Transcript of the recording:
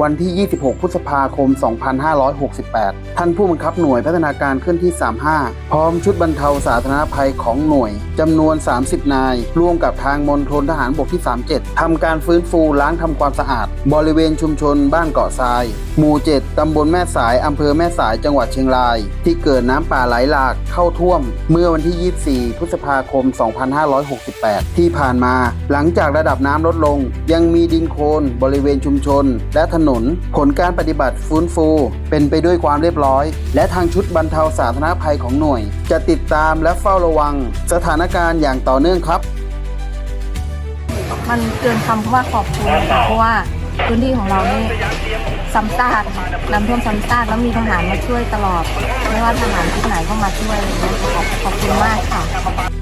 วันที่ 26 พฤษภาคม 2568 ท่านผู้บังคับหน่วยพัฒนาการเคลื่อนที่ 35 พร้อมชุดบรรเทาสาธารณภัยของหน่วยจำนวน 30 นาย ร่วมกับทางมณฑลทหารบกที่ 37 ทำการฟื้นฟูล้างทำความสะอาด บริเวณชุมชนบ้านเกาะทราย หมู่ 7 ตำบลแม่สาย อำเภอแม่สาย จังหวัดเชียงราย ที่เกิดน้ำป่าไหลหลากเข้าท่วม เมื่อวันที่ 24 พฤษภาคม 2568 ที่ผ่านมา หลังจากระดับน้ำลดลง ยังมีดินโคลนบริเวณชุมชน และถนนผลการปฏิบัติฟื้นฟู เป็นไปด้วยความเรียบร้อย และทางชุดบรรเทาสาธารณภัยของหน่วย จะติดตามและเฝ้าระวัง สถานการณ์อย่างต่อเนื่องครับ มันเกินคำว่าขอบคุณค่ะเพราะว่าพื้นที่ของเรานี่ซ้ำซากน้ำท่วมซ้ำซากแล้วมีทหารมาช่วยตลอด ไม่ว่าทหารที่ไหนก็มาช่วยขอบขอบคุณมากค่ะ